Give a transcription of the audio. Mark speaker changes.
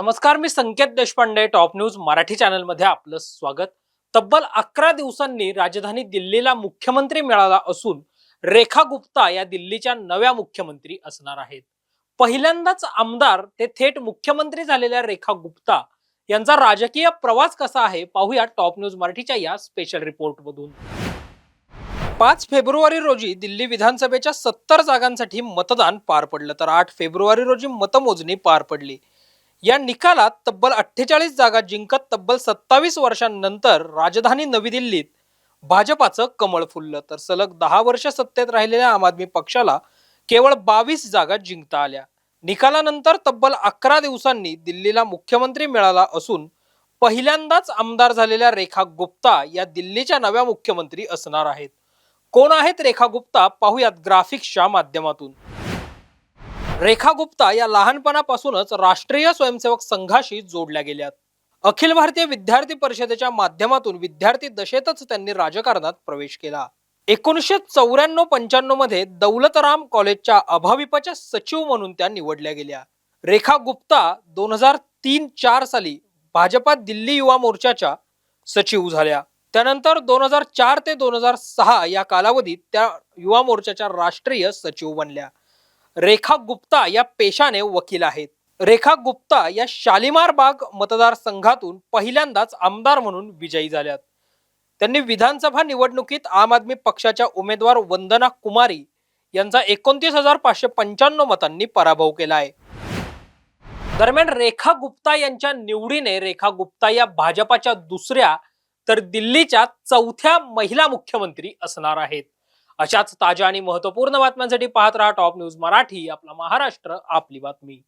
Speaker 1: नमस्कार मी संकेत Deshpande top news Marathi चॅनलमध्ये आपलं स्वागत. तब्बल अकरा दिवसांनी राजधानी दिल्लीला मुख्यमंत्री मिळाला असून रेखा गुप्ता या दिल्लीच्या नव्या मुख्यमंत्री असणार आहेत. पहिल्यांदाच आमदार ते थेट मुख्यमंत्री झालेल्या रेखा गुप्ता यांचा राजकीय प्रवास कसा आहे पाहूया टॉप न्यूज मराठीच्या या स्पेशल रिपोर्ट मधून. पाच फेब्रुवारी रोजी दिल्ली विधानसभेच्या सत्तर जागांसाठी मतदान पार पडलं तर आठ फेब्रुवारी रोजी मतमोजणी पार पडली. या निकालात तब्बल अठ्ठेचाळीस जागा जिंकत तब्बल सत्तावीस वर्षांनंतर राजधानी नवी दिल्लीत भाजपाचं कमळ फुललं. तर सलग दहा वर्ष सत्तेत राहिलेल्या आम आदमी पक्षाला केवळ बावीस जागा जिंकता आल्या. निकालानंतर तब्बल अकरा दिवसांनी दिल्लीला मुख्यमंत्री मिळाला असून पहिल्यांदाच आमदार झालेल्या रेखा गुप्ता या दिल्लीच्या नव्या मुख्यमंत्री असणार आहेत. कोण आहेत रेखा गुप्ता? पाहूयात ग्राफिक्सच्या माध्यमातून. रेखा गुप्ता या लहानपणापासूनच राष्ट्रीय स्वयंसेवक संघाशी जोडल्या गेल्यात. अखिल भारतीय विद्यार्थी परिषदेच्या माध्यमातून विद्यार्थी दशेतच त्यांनी राजकारणात प्रवेश केला. एकोणीसशे चौऱ्याण्णव पंच्याण्णवमध्ये दौलतराम कॉलेजच्या अभाविपच्या सचिव म्हणून त्या निवडल्या गेल्या. रेखा गुप्ता दोन हजार तीन चार साली भाजपा दिल्ली युवा मोर्चाच्या सचिव झाल्या. त्यानंतर दोन हजार चार ते दोन हजार सहा या कालावधीत त्या युवा मोर्चाच्या राष्ट्रीय सचिव बनल्या. रेखा गुप्ता या पेशाने वकील आहेत. रेखा गुप्ता या शालिमार बाग मतदारसंघातून पहिल्यांदाच आमदार म्हणून विजयी झाल्यात. त्यांनी विधानसभा निवडणुकीत आम आदमी पक्षाच्या उमेदवार वंदना कुमारी यांचा एकोणतीस हजार पाचशे पंच्याण्णव मतांनी पराभव केला आहे. दरम्यान रेखा गुप्ता यांच्या निवडीने रेखा गुप्ता या भाजपाच्या दुसऱ्या तर दिल्लीच्या चौथ्या महिला मुख्यमंत्री असणार आहेत. अशाच ताज्या आणि महत्त्वपूर्ण बातम्यांसाठी पाहत राहा टॉप न्यूज मराठी आपला महाराष्ट्र आपली बातमी.